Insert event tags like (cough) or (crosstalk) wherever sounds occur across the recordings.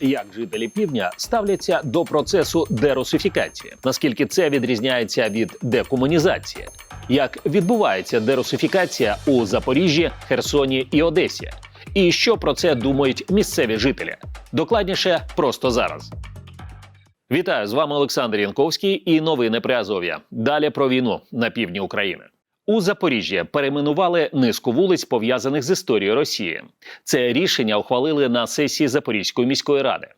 як жителі півдня ставляться до процесу дерусифікації, наскільки це відрізняється від декомунізації, як відбувається дерусифікація у Запоріжжі, Херсоні і Одесі, і що про це думають місцеві жителі. Докладніше просто зараз. Вітаю з вами Олександр Янковський і новини при Азов'я. Далі про війну на півдні України. У Запоріжжі перейменували низку вулиць, пов'язаних з історією Росії. Це рішення ухвалили на сесії Запорізької міської ради.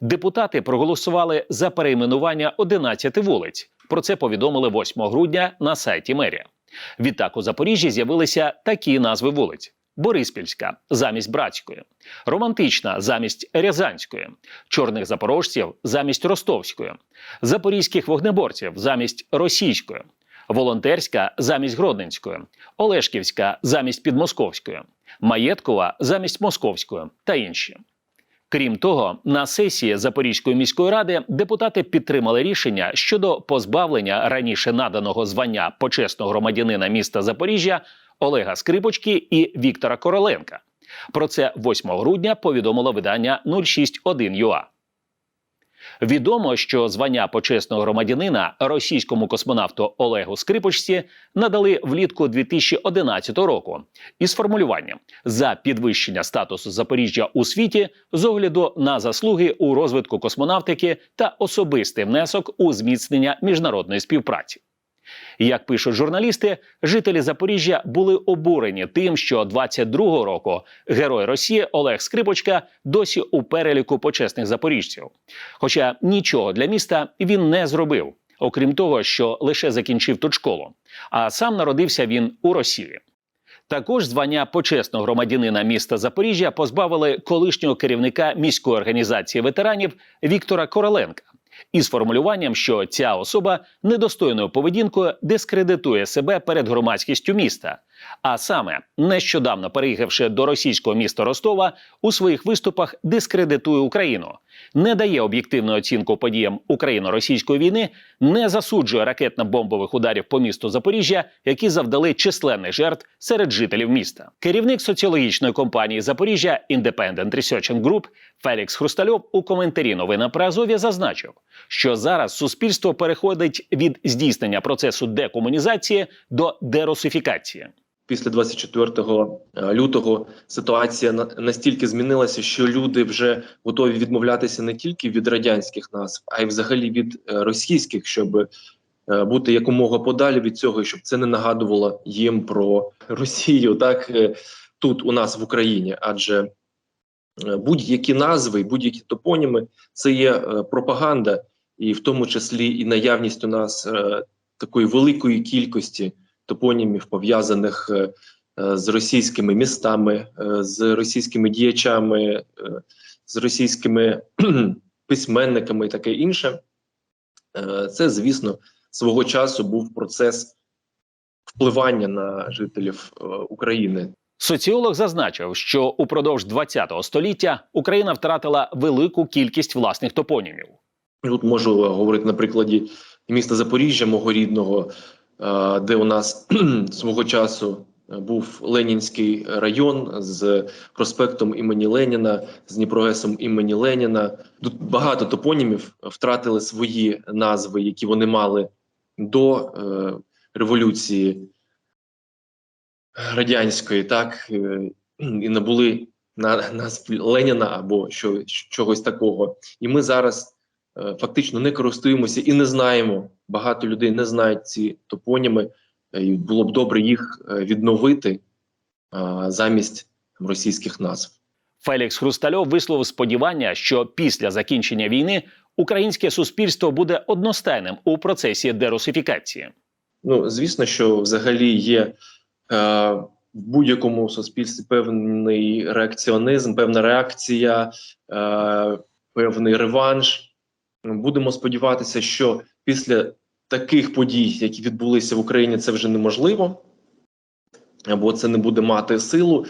Депутати проголосували за перейменування 11 вулиць. Про це повідомили 8 грудня на сайті мерія. Відтак у Запоріжжі з'явилися такі назви вулиць: Бориспільська замість братської, романтична замість Рязанської, чорних запорожців замість ростовської, запорізьких вогнеборців замість російської, волонтерська замість Гродненської, Олешківська замість Підмосковської, Маєткова замість Московської та інші. Крім того, на сесії Запорізької міської ради депутати підтримали рішення щодо позбавлення раніше наданого звання почесного громадянина міста Запоріжжя Олега Скрипочки і Віктора Короленка. Про це 8 грудня повідомило видання 061.ua. Відомо, що звання почесного громадянина російському космонавту Олегу Скрипочці надали влітку 2011 року із формулюванням за підвищення статусу Запоріжжя у світі з огляду на заслуги у розвитку космонавтики та особистий внесок у зміцнення міжнародної співпраці. Як пишуть журналісти, жителі Запоріжжя були обурені тим, що 22-го року герой Росії Олег Скрипочка досі у переліку почесних запоріжців. Хоча нічого для міста він не зробив, окрім того, що лише закінчив тут школу. А сам народився він у Росії. Також звання почесного громадянина міста Запоріжжя позбавили колишнього керівника міської організації ветеранів Віктора Короленка із формулюванням, що ця особа недостойною поведінкою дискредитує себе перед громадськістю міста. А саме, нещодавно переїхавши до російського міста Ростова, у своїх виступах дискредитує Україну, не дає об'єктивну оцінку подіям Україно-російської війни, не засуджує ракетно-бомбових ударів по місту Запоріжжя, які завдали численних жертв серед жителів міста. Керівник соціологічної компанії Запоріжжя Independent Research Group Фелікс Хрустальов у коментарі новина про Азов'я зазначив, що зараз суспільство переходить від здійснення процесу декомунізації до дерусифікації. Після 24 лютого ситуація на- настільки змінилася, що люди вже готові відмовлятися не тільки від радянських назв, а й взагалі від е, російських, щоб е, бути якомога подалі від цього, і щоб це не нагадувало їм про Росію, так е, тут у нас в Україні. Адже е, будь-які назви, будь-які топоніми це є е, пропаганда, і в тому числі і наявність у нас е, такої великої кількості топонімів, пов'язаних е, з російськими містами, е, з російськими діячами, е, з російськими (clears throat) письменниками і таке інше. Це, звісно, свого часу був процес впливання на жителів України. Соціолог зазначив, що упродовж ХХ століття Україна втратила велику кількість власних топонімів. Тут можу говорити на прикладі міста Запоріжжя, мого рідного, де у нас (clears throat) свого часу е, був Ленінський район з проспектом імені Леніна, з Дніпрогесом імені Леніна. Тут багато топонімів втратили свої назви, які вони мали до е, революції радянської, так е, і набули на назв Леніна або що, чогось такого. І ми зараз е, фактично не користуємося і не знаємо. Багато людей не знають ці топоніми. е, І було б добре їх е, відновити замість російських назв. Фелікс Хрустальов висловив сподівання, що після закінчення війни українське суспільство буде одностайним у процесі дерусифікації. Ну, звісно, що взагалі є е, в будь-якому суспільстві певний реакціонізм, певна реакція, е, певний реванш. Будемо сподіватися, що після таких подій, які відбулися в Україні, це вже неможливо, або це не буде мати силу.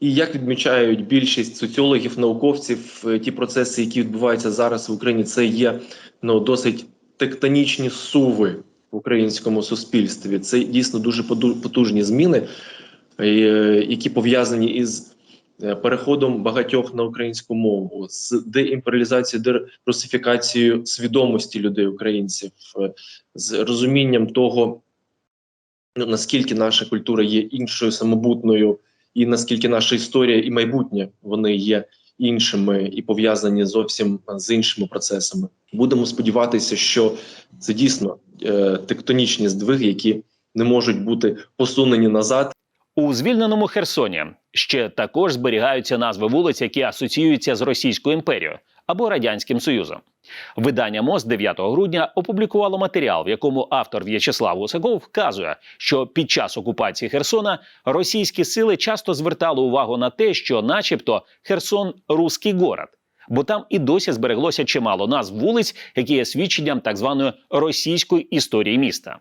І як відмічають більшість соціологів, науковців, е, ті процеси, які відбуваються зараз в Україні, це є ну, досить тектонічні суви в українському суспільстві. Це дійсно дуже потужні зміни, е, які пов'язані із переходом багатьох на українську мову, з деімперіалізацією, дерусифікацією свідомості людей, українців, е, з розумінням того, ну, наскільки наша культура є іншою самобутною, і наскільки наша історія і майбутнє вони є іншими і пов'язані зовсім з іншими процесами. Будемо сподіватися, що це дійсно е, тектонічні здвиги, які не можуть бути посунені назад. У звільненому Херсоні ще також зберігаються назви вулиць, які асоціюються з Російською імперією або Радянським Союзом. Видання МОЗ 9 грудня опублікувало матеріал, в якому автор В'ячеслав Гусаков вказує, що під час окупації Херсона російські сили часто звертали увагу на те, що, начебто, Херсон руський город. Бо там і досі збереглося чимало назв вулиць, які є свідченням так званої російської історії міста.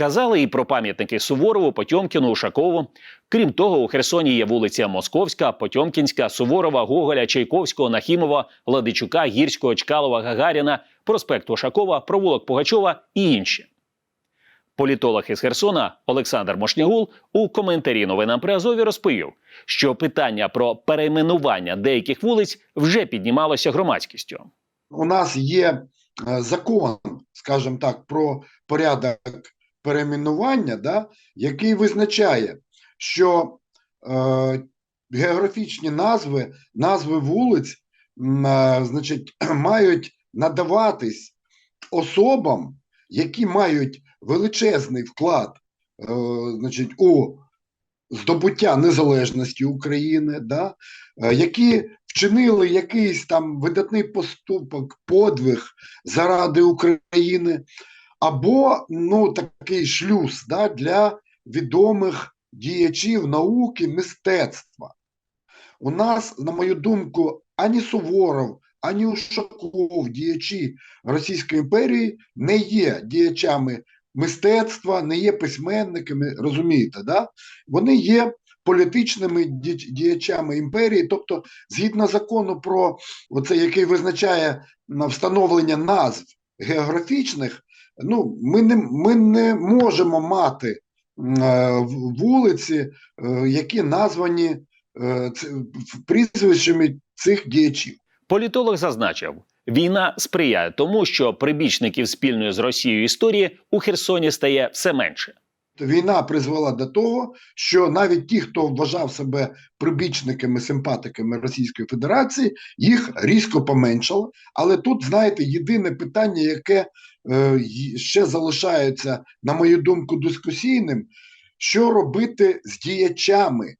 Казали і про пам'ятники Суворову, Потьомкіну, Ушакову. Крім того, у Херсоні є вулиця Московська, Потьомкінська, Суворова, Гоголя, Чайковського, Нахімова, Ладичука, Гірського, Чкалова, Гагаріна, проспект Ушакова, провулок Пугачова і інші. Політолог із Херсона Олександр Мошнягул у коментарі новинам при Азові розповів, що питання про перейменування деяких вулиць вже піднімалося громадськістю. у нас є е, закон, скажімо так, про порядок перейменування, да, який визначає, що е, географічні назви, назви вулиць, е, значить, (clears throat) мають надаватись особам, які мають величезний вклад е, значить, у здобуття незалежності України, да, е, які вчинили якийсь там видатний поступок, подвиг заради України, або ну, такий шлюз да, для відомих діячів науки, мистецтва. У нас, на мою думку, ані Суворов, ані Ушаков, діячі Російської імперії, не є діячами мистецтва, не є письменниками, розумієте, да? вони є політичними діячами імперії, тобто, згідно закону про оце, який визначає встановлення назв географічних, ну, ми не, ми не можемо мати вулиці, е, які названі е, прізвищами цих діячів. Політолог зазначив, війна сприяє тому, що прибічників спільної з Росією історії у Херсоні стає все менше. Війна призвела до того, що навіть ті, хто вважав себе прибічниками, симпатиками Російської Федерації, їх різко поменшало. Але тут, знаєте, єдине питання, яке е, ще залишається, на мою думку, дискусійним: що робити з діячами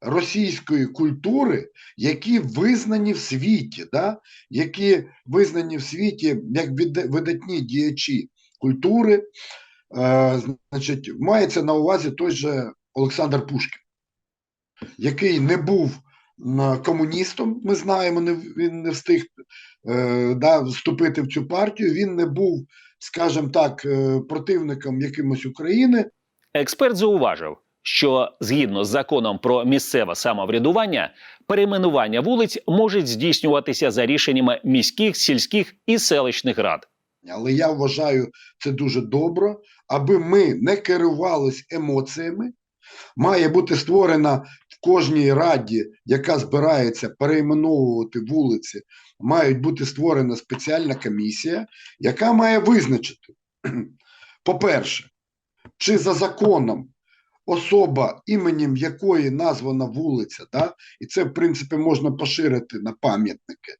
російської культури, які визнані в світі, да? які визнані в світі як видатні діячі культури. Е, значить, мається на увазі той же Олександр Пушкін, який не був комуністом, ми знаємо, не, він не встиг е, да, вступити в цю партію, він не був, скажімо так, е, противником якимось України. Експерт зауважив, що згідно з законом про місцеве самоврядування, перейменування вулиць можуть здійснюватися за рішеннями міських, сільських і селищних рад. Але я вважаю це дуже добре, аби ми не керувались емоціями. Має бути створена в кожній раді, яка збирається перейменовувати вулиці, мають бути створена спеціальна комісія, яка має визначити, (clears throat) по-перше, чи за законом особа, іменем якої названа вулиця, да, і це, в принципі, можна поширити на пам'ятники,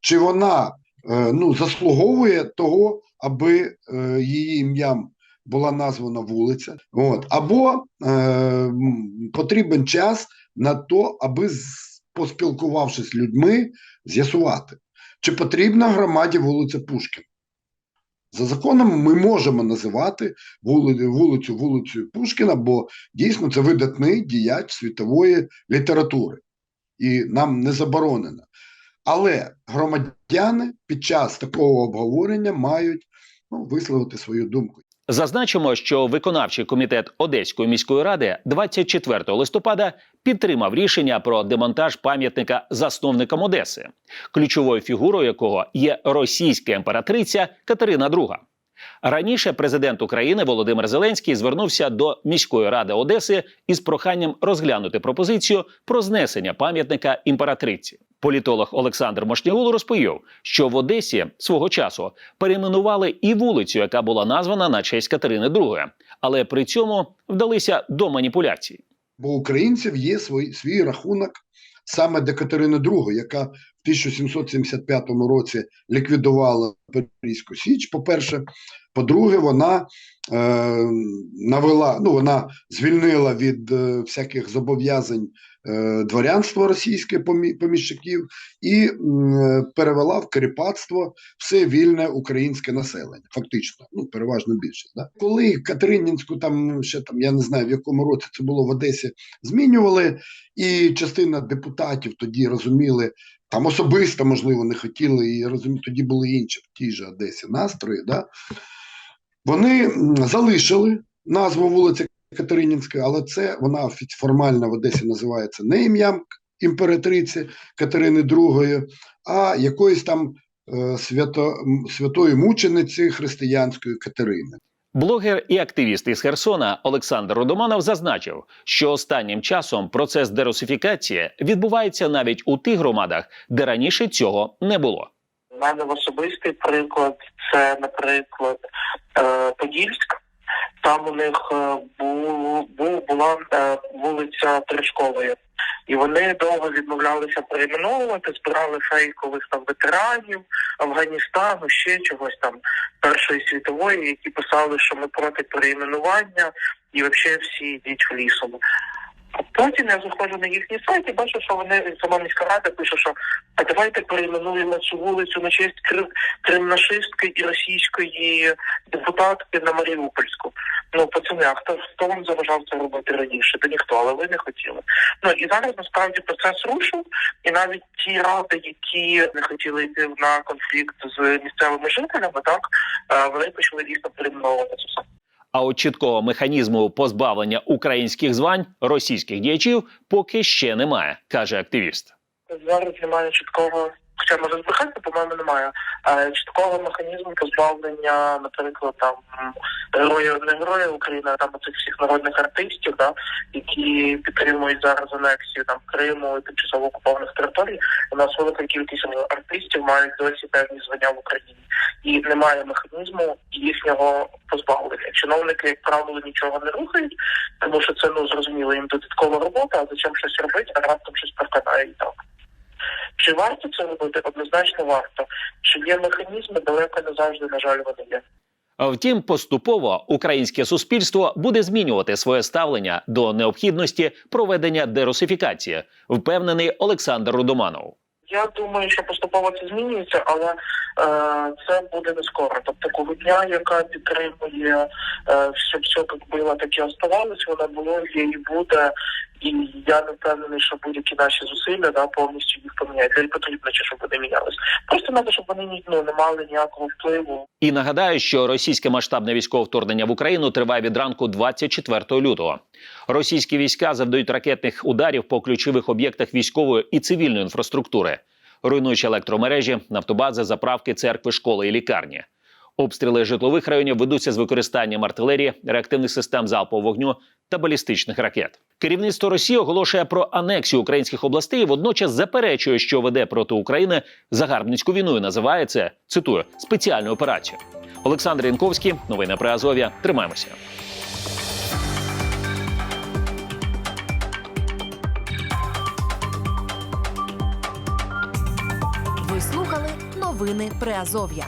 чи вона ну, заслуговує того, аби е, її ім'ям була названа вулиця. От. Або е, потрібен час на то, аби поспілкувавшись з людьми, з'ясувати, чи потрібна громаді вулиця Пушкіна. За законом ми можемо називати вули- вулицю вулицею Пушкіна, бо дійсно це видатний діяч світової літератури, і нам не заборонено. Але громадяни під час такого обговорення мають ну, висловити свою думку. Зазначимо, що виконавчий комітет Одеської міської ради 24 листопада підтримав рішення про демонтаж пам'ятника засновникам Одеси, ключовою фігурою якого є російська імператриця Катерина II. Раніше президент України Володимир Зеленський звернувся до міської ради Одеси із проханням розглянути пропозицію про знесення пам'ятника імператриці. Політолог Олександр Мошнягул розповів, що в Одесі свого часу перейменували і вулицю, яка була названа на честь Катерини II, але при цьому вдалися до маніпуляцій. Бо українців є свій, свій рахунок саме до Катерини II, яка в 1775 році ліквідувала Паризьку Січ. По-перше, по-друге, вона е, навела, ну вона звільнила від е, всяких зобов'язань дворянство російське поміщиків і е, перевела в керіпатство все вільне українське населення, фактично, ну переважно більшість. Да? Коли Катеринінську, там ще там я не знаю в якому році це було в Одесі, змінювали, і частина депутатів тоді розуміли. Там особисто, можливо, не хотіли і розумі, тоді були інші в тій же Одесі настрої. Да? Вони залишили назву вулиці Катеринінська, але це вона формально в Одесі називається не ім'ям імператриці Катерини II, а якоїсь там е, свято, святої мучениці християнської Катерини. Блогер і активіст із Херсона Олександр Родоманов зазначив, що останнім часом процес дерусифікації відбувається навіть у тих громадах, де раніше цього не було. У мене в особистий приклад це, наприклад, е, Подільськ. Там у них був, бу- бу- була е, вулиця Тришкової. І вони довго відмовлялися перейменовувати, збирали фейкових там ветеранів Афганістану, ще чогось там Першої світової, які писали, що ми проти перейменування, і взагалі всі йдіть в лісом. Потім я заходжу на їхній сайт і бачу, що вони сама міська рада пише, що а давайте перейменуємо цю вулицю на честь крим, кримнашистки і російської депутатки на Маріупольську. Ну, пацани, а хто, хто вам заважав це робити раніше? Та ніхто, але ви не хотіли. Ну і зараз насправді процес рушив, і навіть ті ради, які не хотіли йти на конфлікт з місцевими жителями, так е, вони почали дійсно перейменовувати це все. А от чіткого механізму позбавлення українських звань російських діячів поки ще немає, каже активіст. Зараз немає чіткого, хоча може збрехати, по-моєму, немає е, чіткого механізму позбавлення, наприклад, там героїв не героїв України, а там цих всіх народних артистів, да, які підтримують зараз анексію там Криму і тимчасово окупованих територій. У нас велика кількість артистів мають досі певні звання в Україні, і немає механізму їхнього позбавлення. Чиновники, як правило, нічого не рухають, тому що це ну зрозуміло їм додаткова робота, а зачем щось робити, а раптом щось прокатає і так. Чи варто це робити? Однозначно варто. Чи є механізми, далеко не завжди, на жаль, вони є. Втім, поступово українське суспільство буде змінювати своє ставлення до необхідності проведення дерусифікації, впевнений Олександр Рудоманов. Я думаю, що поступово це змінюється, але е, це буде не скоро. Тобто когутня, яка підтримує е, щоб все як було, так і оставалось, вона було, є і буде. І я не впевнений, що будь-які наші зусилля да, повністю їх поміняють. Для потрібно, щоб вони мінялись. Просто треба, щоб вони ну, не мали ніякого впливу І нагадаю, що російське масштабне військове вторгнення в Україну триває від ранку 24 лютого. Російські війська завдають ракетних ударів по ключових об'єктах військової і цивільної інфраструктури, руйнуючи електромережі, нафтобази, заправки, церкви, школи і лікарні. Обстріли житлових районів ведуться з використанням артилерії, реактивних систем залпового вогню та балістичних ракет. Керівництво Росії оголошує про анексію українських областей. і Водночас заперечує, що веде проти України загарбницьку війну і називає це цитую спеціальну операцію. Олександр Янковський, новини про Азов'я. Тримаємося. Ви слухали новини Приазов'я.